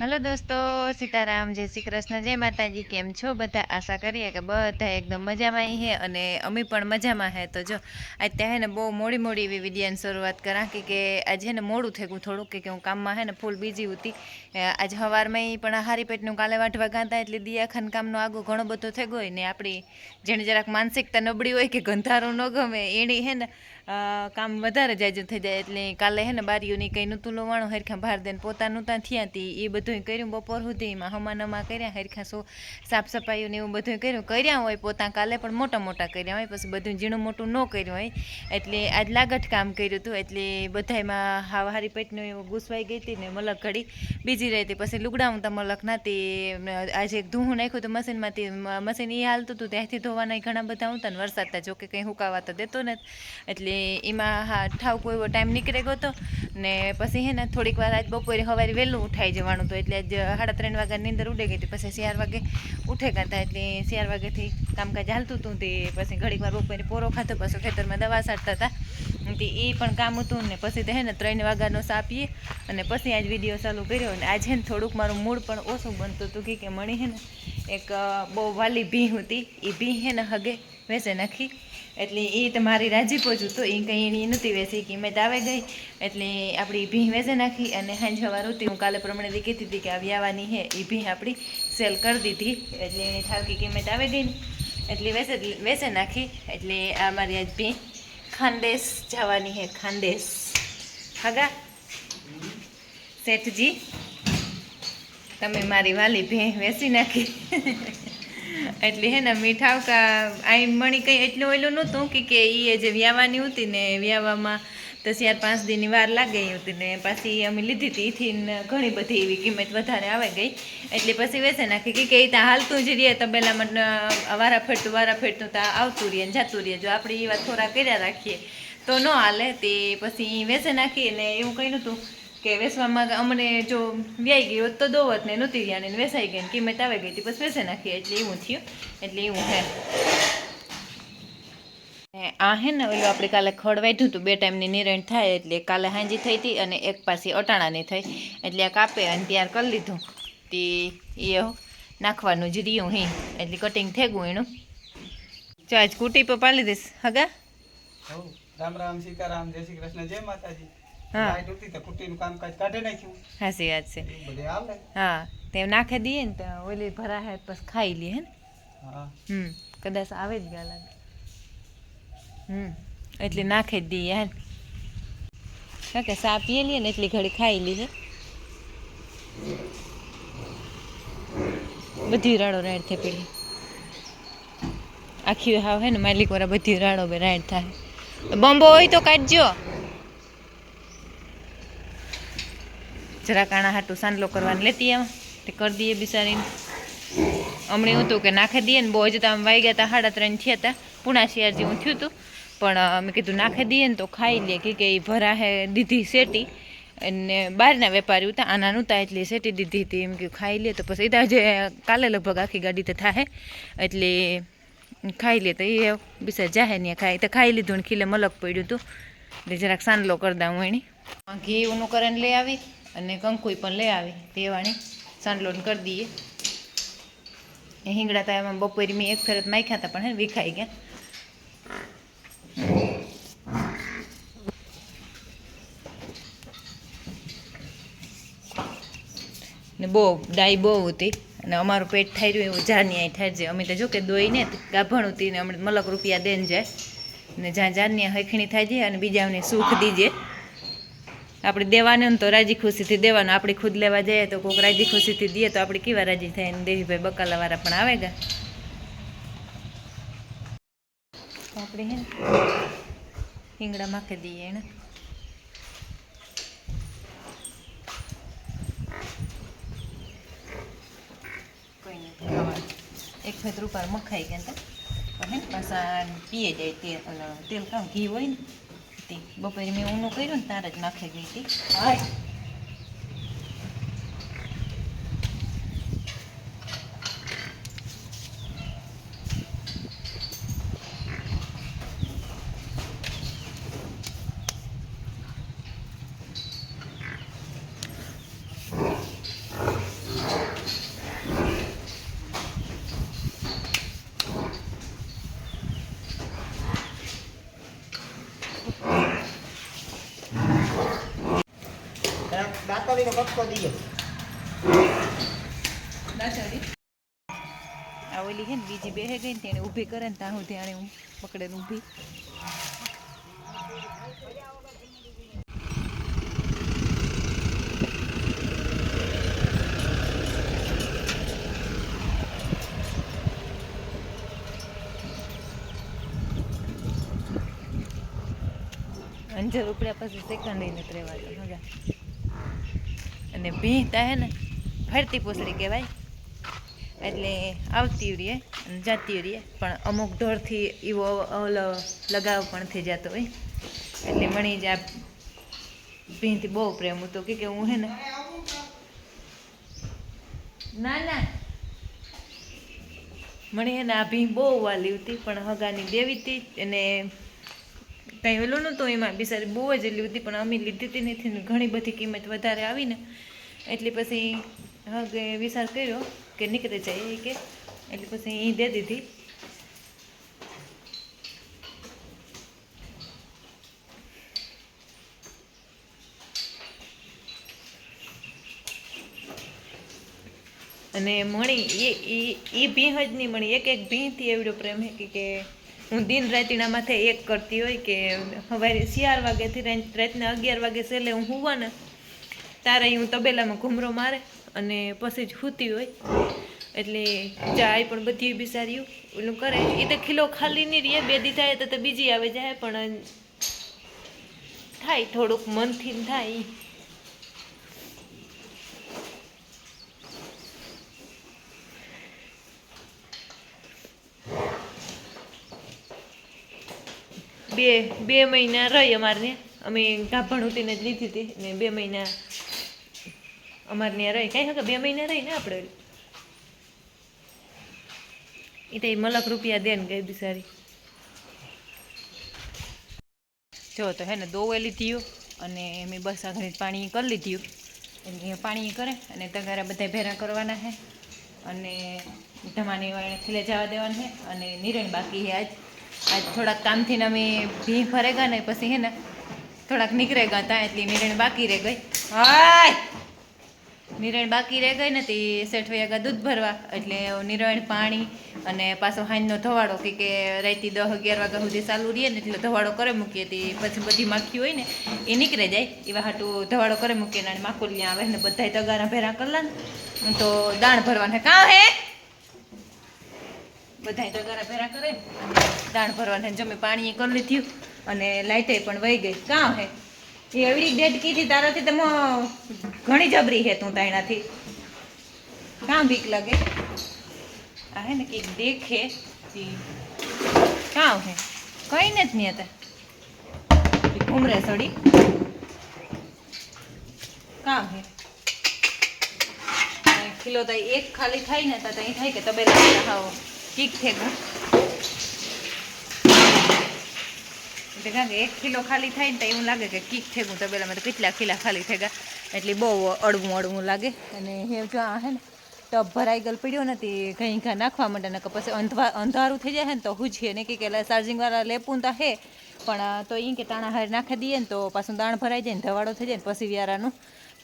Hello દોસ્તો, સીતારામ, જય શ્રી કૃષ્ણ, જય માતાજી, કેમ છો? બધા આશા કરીએ કે બધા એકદમ મજામાં હે અને અમે પણ મજામાં હે. તો જો અત્યારે હે ને બહુ મોડી મોડી એવી વિડીયાની શરૂઆત કરા કે આજે ને મોડું થઈ ગયું થોડુંક કે હું કામમાં હે ને ફૂલ બીજી હતી આજ સવારમાં પણ હારી પેટનું કાલે વાંઠવા ગાતા એટલે દિયાખાન કામનો આગો ઘણો બધો થઈ ગયો ને આપણી જેને જરાક માનસિકતા નબળી હોય કે ગંધારું ન ગમે એની હે ને કામ વધારે જાય થઈ જાય એટલે કાલે હે ને બારીઓની કંઈ નહોતું લોવાણું, હરખા બહાર દઈને પોતાનું ત્યાં થયા હતી એ બધું કર્યું બપોર સુધીમાં હમાનમા કર્યા, હરખા સો સાફ સફાઈઓ ને એવું બધું કર્યું. કર્યા હોય પોતા કાલે, પણ મોટા મોટા કર્યા હોય. પછી બધું ઝીણું મોટું ન કર્યું હોય. એટલે આજ લાગટ કામ કર્યું હતું એટલે બધાયમાં હાવ હારી પેટનું એવું ઘૂસવાઈ ગઈ હતી ને મલક ઘડી બીજી રહી હતી પછી લુગડા હું તો મલક નાતી આજે એક ધૂહું નાખ્યું હતું મશીનમાંથી. મશીન એ હાલતું હતું ત્યાંથી ધોવાના ઘણા બધા હતા ને વરસાદ હતા જોકે કંઈ હુકાવા તો દેતો ને એટલે એમાં હા ઠાવ કોઈ એવો ટાઈમ નીકળી ગયો હતો ને પછી હે ને થોડીક વાર આજ બપોરે સવારે વહેલું ઉઠાઈ જવાનું હતું એટલે આજ સાડા ત્રણ વાગ્યાની અંદર ઉડે ગઈ હતી. પછી ચાર વાગે ઉઠે કરતા એટલે ચાર વાગ્યાથી કામકાજ હાલતું હતું તે પછી ઘડીક વાર બપોરે પોરો ખાતો પાછો ખેતરમાં દવા છાંટતા હતા. તે એ પણ કામ હતું ને પછી તો હે ને ત્રણ વાગ્યાનો સાપીએ અને પછી આજ વીડિયો ચાલુ કર્યો અને આજે ને થોડુંક મારું મૂડ પણ ઓછું બનતું હતું કે મણી હે ને એક બહુ વાલી ભીહ હતી. એ ભીહ હે ને હગે વેસે નાખી. એટલે એ તો મારી રાજીપો જ હતો. એ કંઈ એની નહોતી વેસી કિંમત આવે ગઈ. એટલે આપણી ભીહ વેચે નાખી અને હાંજ સવાર હતી હું કાલે પ્રમાણે કહેતી હતી કે આવી આવવાની હે. એ ભીહ આપણી સેલ કરી દીધી. એટલે એની થાવકી કિંમત આવે ગઈ એટલે વેચે વેચે નાખી. એટલે આ મારી આજ ભીહ ખાનદેશ જવાની હે ખાનદેશ હગા? શેઠજી, તમે મારી વાલી ભેં વેચી નાખી. એટલે હે ને મીઠાવ કા, આઈ મણી કંઈ એટલું ઓલું નહોતું કે કે એ જે વ્યાવાની હતી ને વ્યાવામાં તો ચાર પાંચ દિનની વાર લાગે હતી ને પાછી અમે લીધી હતી એથી ઘણી બધી એવી કિંમત વધારે આવે ગઈ. એટલે પછી વેસે નાખી કે કે એ ત્યાં હાલતું જ રહીએ તો પહેલાં વારા ફેરતું વારા ફેરતું ત્યાં આવતું રહીએ ને જતું રહીએ જો આપણે એ વાત થોડા કર્યા રાખીએ, તો ન હાલે તે. પછી વેસે નાખી ને એવું કંઈ નહોતું. કે વેસવામાં અમને જો વ્યાઈ ગઈ હોત તો દોવત ને નહોતી રહ્યા ને વેસાઈ ગઈ ને કિંમત આવી ગઈ હતી. પછી વેસે નાખી એટલે એવું થયું. એટલે એવું હે આ હે ને ઓલું આપણે કાલે ખડ વાઢ્યું હતું. બે ટાઈમની નિરણ થાય એટલે કાલે હાંજી થઈ હતી અને એક પાછી અટાણાની થઈ. એટલે આ કાપે અને તૈયાર કરી લીધું. તે એ નાખવાનું જ રહ્યું હી. એટલે કટિંગ થઈ ગયું એનું. ચાજ કુટી પર પાલી દઈશ. હગા. રામ રામ, સીતારામ, જય શ્રી કૃષ્ણ. જય માતાજી. હા. લાઈટ હતી તો કુટીનું કામકાજ કાઢી નાખ્યું. હાસી વાત છે. બધે હા તે નાખી દઈએ ને તો ઓલી ભરા હે પછી ખાઈ લઈએ હે ને. હા. હમ કદાચ આવે જ ગયા લાગે હમ એટલે નાખી જ દઈએ હે કારણ કે સા પીએ લઈએ ને એટલી ઘડી ખાઈ લીધે બધી રાડો રાડ થઈ પેલી. આખી હાવ હે ને માલિક વાળા બધી રાડો બે રાડ થાય. બોમ્બો હોય તો કાઢજો. જરા કાણા હાટું સાંડલો કરવાની લેતી આમ તે કરી દઈએ બિચારીને. હમણાં હતું કે નાખી દઈએ ને બહુ જ તો આમ વાઈ ગયા હતા સાડા ત્રણ થયા હતા પૂણા શિયાળજી હું થયું હતું પણ મેં કીધું નાખી દઈએ ને તો ખાઈ લે. કે એ ભરાહે દીધી શેટી. અને બહારના વેપારી હતા આના નહોતા એટલે શેટી દીધી હતી. એમ કે ખાઈ લે. તો પછી એ જે કાલે લગભગ આખી ગાડી તો થાય એટલે ખાઈ લે. તો એ બિચાર જાહે ને ખાઈ. તો ખાઈ લીધું ને ખીલે મલક પડ્યું હતું એટલે જરાક સાંડલો કરી દઉં એની. ઘી ઊનું કરીને લઈ આવી. અને કંકુઈ પણ લઈ આવી તેવાણી સાંડલોન કરી દઈએ. એ હિંગડા તા એમાં બપોરે મેં એક ફેરત માખ્યા હતા પણ હે વિખાઈ ગયા. ને બહુ, ડાઈ બહુ હતી. અને અમારું પેટ થઈ રહ્યું, એવું જાની થાય છે. અમે તો જો કે દોઈ ને ગાભણ હતી ને અમને મલક રૂપિયા દેન જાય. ને જ્યાં જાની હખણી થાય છે અને બીજાઓને સુખ દીજે. આપણે દેવાનું તો રાજી ખુશીથી દેવાનું. આપણે ખુદ લેવા જઈએ તો કોઈક રાજી ખુશીથી દઈએ તો આપણે કેવા રાજી થાય? ને દેવીભાઈ બકાલાવાળા પણ આવે ગા આપણે હે હિંગડા માખી દઈએ એને. કોઈ નહીં એક ફેત રૂપાર મખાઈ ગયા હતા. હે પાછા પીએ જાય તેલ તેલ, કામ ઘી હોય ને બપોરે મેં ઊનું કર્યું ને તારે જ નાખી ગઈ હતી. હાય દાંતડીનો કટકો આ ઓલી છે ને બીજી બેહે ગઈ ને તેને ઊભી કરે ને ત્યાં સુધી આને હું પકડે ઊભી. અંજર ઉપડ્યા પછી સેકન્ડ લઈને રહેવાતો મજા અને ભીંતા હે ને, ફરતી પૂછડી કહેવાય. એટલે આવતી રહીએ અને જતી રહીએ પણ અમુક ઢોરથી એવો ઓલો લગાવ પણ થઈ જતો હોય. એટલે મણી જ આ ભીંથી બહુ પ્રેમ હતો. કે હું હે ને, ના ના. મને હે ને આ ભીં બહુ વાલી હતી, પણ હગાની દેવી હતી અને કંઈ ઓલું નહોતું, એમાં બિચારી બહુ જ હતી પણ અમે લીધી હતી નથી ઘણી બધી કિંમત વધારે આવી ને એટલે પછી હવે વિચાર કર્યો કે નીકળી જાય એ કે, એટલે પછી એ દે દીધી. અને મણી, એ એ ભીહ જ નહીં મણી એક એક ભીંથી એવડો પ્રેમ હે કે હું દિન રાતીના માથે એક કરતી હોય કે સવારે શિયાળ વાગ્યાથી રાત- રાતના અગિયાર વાગે છેલ્લે હું હુવા ને તારે હું તબેલામાં ઘૂમરો મારે અને પછી જ સૂતી હોય. એટલે ચાય પણ બધી બિસાર્યું, ઓલું કરે. એ તો ખીલો ખાલી નહીં રહે, બે દી થાય તો બીજી આવે જાય, પણ થાય થોડુંક મનથી થાય બે બે મહિના રહી અમારને. અમે ગાભણ ઉતીને જ લીધી હતી ને બે મહિના અમારે ત્યાં રહી. કાંઈ હકે, બે મહિના રહી ને આપણે. એ તો મલક રૂપિયા દે ને ગઈ બિસારી જો, તો હે ને દોવે લીધી અને મેં બસ આગળ પાણી કરી લીધું એટલે પાણી કરે અને તગારા બધા ભેરા કરવાના છે અને ધમાની વાળે ખીલે જવા દેવાના છે અને નિરણ બાકી છે આજ. આજ થોડાક કામથી અમે ભી ફરે ગયા ને પછી હે ને થોડાક નીકળે ગયા તા, એટલી નિરણ બાકી રહી ગઈ. હાય! નિરણ બાકી રહી ગઈ ને તે શેઠ ગયા દૂધ ભરવા, એટલે નિરણ પાણી અને પાછો હાંજનો ધવાડો, કે કે રાતી દસ અગિયાર વાગ્યા સુધી ચાલુ રહીએ ને એટલે ધવાડો કરે મૂકીએ, તે પછી બધી માખી હોય ને એ નીકળે જાય. એવા હાટું ધવાડો કરે મૂકીએ ને માખોલિયા આવે ને બધાય તગારા ભેરા કરલા ને. તો દાણ ભરવાના. કાં હે? બધાય તગારા ભેરા કરે. દાણ ભરવાને જમે પાણી કરી લીધું. અને લાઈટે પણ વહી ગઈ. કાં હે? એ એવડી ડેટ કીધી તારાથી તમે ઘણી જબરી હે તું તાણાથી કાં બીક લાગે? આ હે ને કંઈક દેખે. તી કાં હે? કઈ ને જ નહીં હતા ઘૂમરે સડી. કાં હે? ખીલો તો એક ખાલી થાય ને તો અહીં થાય કે તબેલા હાવ. કીક થેગું એટલે કારણ કે એક કિલો ખાલી થાય ને તો એવું લાગે કે કીક થેગું તબેલામાં તો કેટલા કિલા ખાલી થેગા એટલે બહુ અડવું અડવું લાગે. અને હે જો આ હે ને ટપ ભરાઈ ગયેલ પડ્યો નથી ઘણી ઘા નાખવા માંડે ને પછી અંધવા, અંધારું થઈ જાય ને તો હું છે ને કે ચાર્જિંગવાળા લેપું તો હે, પણ તો એ કે તાણા હાર નાખી દઈએ ને તો પાછું દાણ ભરાઈ જાય ને ધવાડો થઈ જાય ને પછી વ્યારાનું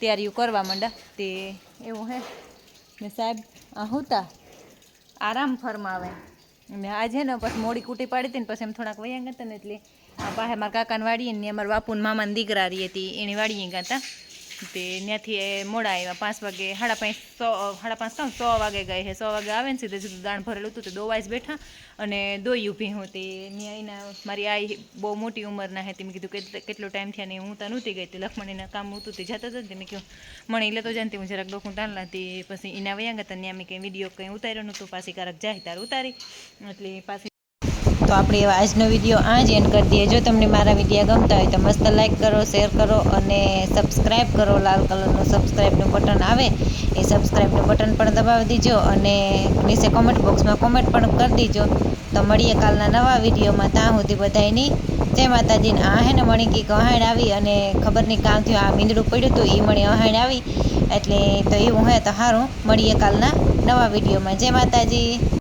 તૈયારીઓ કરવા માંડા. તે એવું હે ને સાહેબ, આ હુતા આરામ ફરમાવે. અને આજે ને, પછી મોડી કૂટી પાડી હતી ને, પછી એમ થોડાક વયા ગયા હતા ને, એટલે આ પાસે મારા કાકાને વાળીએ ને અમારા બાપુને મામાને દીકરા રહી હતી એની વાળીએ ગયા હતા. તે ત્યાંથી એ મોડા આવ્યા પાંચ વાગે, સાડા પાંચ સો, સાડા પાંચ કામ સો વાગે ગઈ હે, સો વાગે આવે ને સીધે સીધું દાણ ભરેલું હતું, તો દોવાઈ જ બેઠા અને દોઈ ઊભી હું તે ન્યાયના મારી આઈ બહુ મોટી ઉંમરના હતી, મેં કીધું કેટલો ટાઈમ થયા ને હું તો નહોતી ગઈ તે લખમણીના કામ હું તે જતા હતા ને મેં કહ્યું મને લેતો જાણતી હું જરાક ડોકું તાણ લાતી, પછી એના વયા ગયા ત્યાં મેં કંઈ વીડિયો કંઈ ઉતાર્યો નહોતું પાછી કારક જાય તાર ઉતારી, એટલે પાછી તો આપણે આજનો વીડિયો આ જ એન્ડ કરી દઈએ. જો તમને મારા વિડીયા ગમતા હોય તો મસ્ત લાઈક કરો શેર કરો અને સબસ્ક્રાઈબ કરો. લાલ કલરનું સબસ્ક્રાઈબનું બટન આવે એ સબસ્ક્રાઈબનું બટન પણ દબાવી દીજો અને નીચે કોમેન્ટ બોક્સમાં કોમેન્ટ પણ કરી દીજો. તો મળીએ કાલના નવા વિડીયોમાં ત્યાં સુધી બધાની જય માતાજીને આ હે ને મણી કી અહાણ આવી અને ખબર નહીં કામ થયું આ મીંદડું પડ્યું હતું એ મણી અહાણ આવી. એટલે તો એવું હે તો સારું મળીએ કાલના નવા વિડીયોમાં જય માતાજી.